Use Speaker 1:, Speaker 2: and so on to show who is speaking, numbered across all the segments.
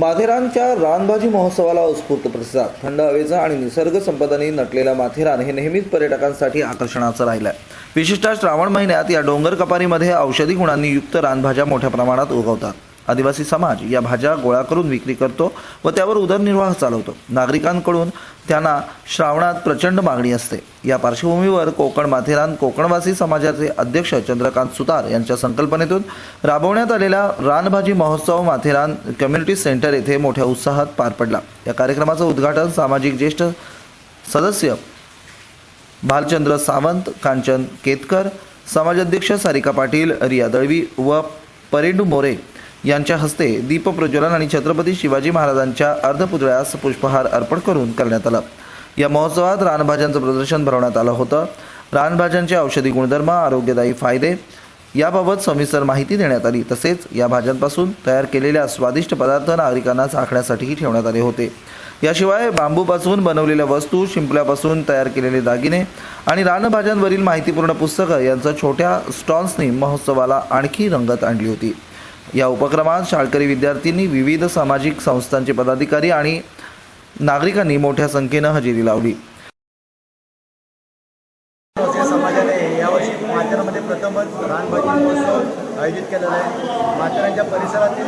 Speaker 1: माथेरानच्या रानभाजी महोत्सवाला उत्स्फूर्त प्रतिसाद. थंड हवेचा आणि निसर्ग संपदाने नटलेला माथेरान हे नेहमीच पर्यटकांसाठी आकर्षणाचं राहिलं आहे विशेषतः श्रावण महिन्यात या डोंगर कपारीमध्ये औषधी गुणांनी युक्त रानभाज्या मोठ्या प्रमाणात उगवतात. आदिवासी समाज या भाज्या गोळा करून विक्री करतो व त्यावर उदरनिर्वाह चालवतो. नागरिकांकडून त्यांना श्रावणात प्रचंड मागणी असते. या पार्श्वभूमीवर कोकण माथेरान कोकणवासी समाजाचे अध्यक्ष चंद्रकांत सुतार यांच्या संकल्पनेतून राबवण्यात आलेला रानभाजी महोत्सव माथेरान कम्युनिटी सेंटर येथे मोठ्या उत्साहात पार पडला. या कार्यक्रमाचं उद्घाटन सामाजिक ज्येष्ठ सदस्य भालचंद्र सावंत कांचन केतकर समाजाध्यक्ष सारिका पाटील रिया दळवी व परेंडू मोरे यांच्या हस्ते दीप प्रज्वलन आणि छत्रपती शिवाजी महाराजांच्या अर्धपुतळ्यास पुष्पहार अर्पण करून करण्यात आला. या महोत्सवात रानभाज्यांचं प्रदर्शन भरवण्यात आलं होतं. रानभाज्यांचे औषधी गुणधर्म आरोग्यदायी फायदे याबाबत सविस्तर माहिती देण्यात आली. तसेच या भाज्यांपासून तयार केलेल्या स्वादिष्ट पदार्थ नागरिकांना चाखण्यासाठीही ठेवण्यात आले होते. याशिवाय बांबूपासून बनवलेल्या वस्तू शिंपल्यापासून तयार केलेले दागिने आणि रानभाज्यांवरील माहितीपूर्ण पुस्तकं यांचं छोट्या स्टॉल्सनी महोत्सवाला आणखी रंगत आणली होती. या उपक्रमात शाळकरी विद्यार्थ्यांनी विविध सामाजिक संस्थांचे पदाधिकारी आणि नागरिकांनी मोठ्या संख्येनं हजेरी लावली.
Speaker 2: समाजाने यावर्षी माथेरामध्ये प्रथमच रानभाजी महोत्सव आयोजित केलेला आहे. माथेरांच्या परिसरातील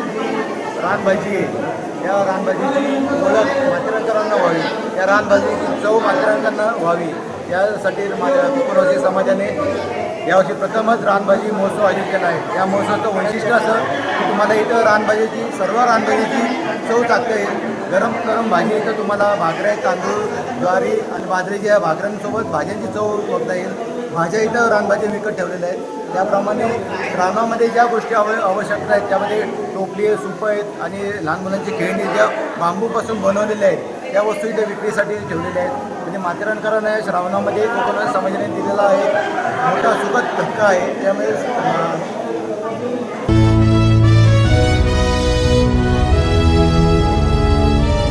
Speaker 2: रानभाजी आहे या रानभाजीची ओळख माथेरानकरांना व्हावी. या रानभाजीची चव माथेरानकरांना व्हावी. यासाठी माझ्या कोकणवासी समाजाने यावर्षी प्रथमच रानभाजी महोत्सव आयोजित केला आहे. या महोत्सवाचं वैशिष्ट्य असं की तुम्हाला इथं रानभाजीची सर्व रानभाजीची चव चाकता येईल. गरम गरम भाजी इथं तुम्हाला भाकऱ्या तांदूळ ज्वारी आणि बाजरीच्या या भाकऱ्यांसोबत भाज्यांची चव बघता येईल. भाज्या इथं रानभाजी विकत ठेवलेल्या आहेत. त्याप्रमाणे रानामध्ये ज्या गोष्टी आव आवश्यकता आहेत त्यामध्ये टोपली आहे सुपं आहेत आणि लहान मुलांची खेळणी ज्या बांबूपासून बनवलेल्या आहेत त्या वस्तू इथे विक्रीसाठी ठेवलेल्या आहेत. म्हणजे माथेरानकरांना श्रावणामध्ये कोकण समाजाने दिलेला आहे. धक्का आहे त्यामुळे अं,